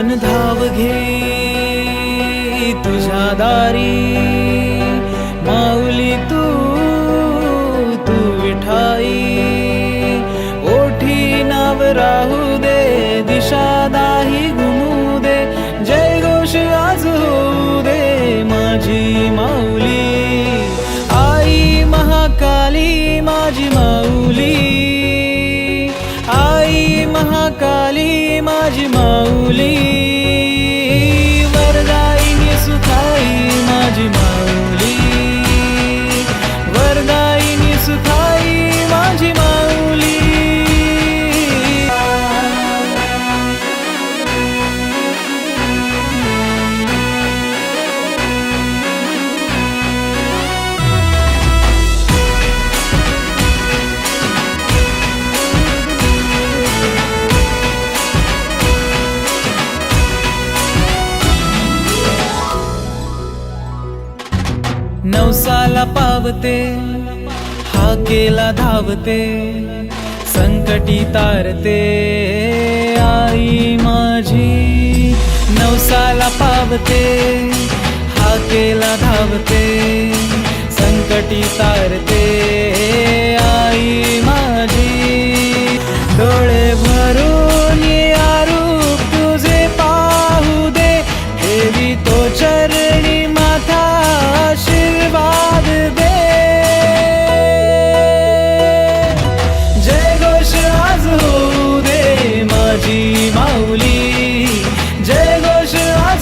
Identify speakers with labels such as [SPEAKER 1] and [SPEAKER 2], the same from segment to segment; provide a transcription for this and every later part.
[SPEAKER 1] मन धाव घे तुझ्या दारी. नवसाला पावते हाकेला धावते संकटी तारते. आई माझी नवसाला पावते हाकेला धावते संकटी तारते.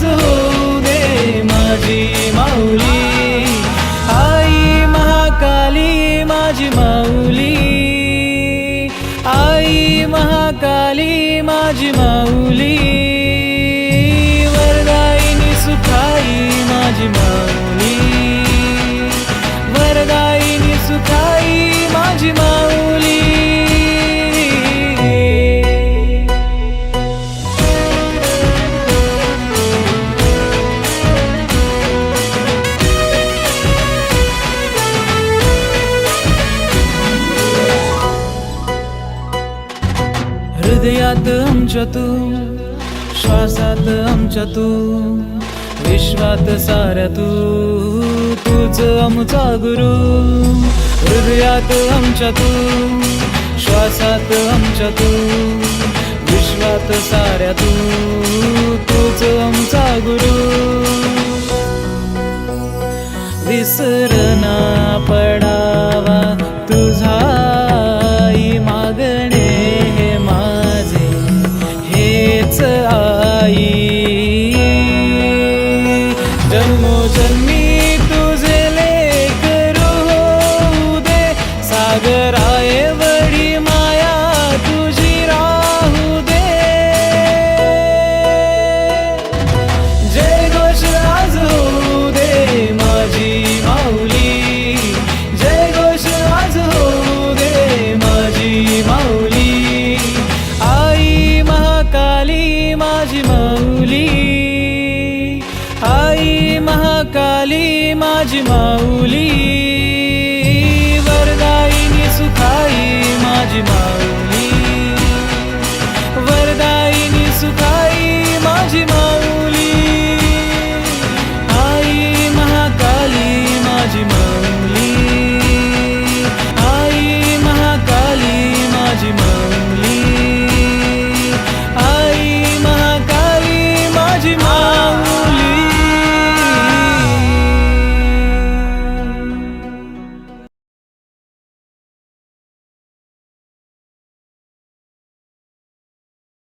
[SPEAKER 1] आज दे माझी माऊली. आई महाकाली माझी माऊली. आई महाकाली माझी माऊली. हृदयात आमच्या तू श्वासात आमच्या तू विश्वात साऱ्या तू तूच आमचा गुरु. हृदयात आमच्या तू श्वासात आमच्या तू विश्वात साऱ्या तू तूच आमचा गुरु. विसरना महाकाली माझी माऊली. वरदायिनी सुखाई माझी माऊली.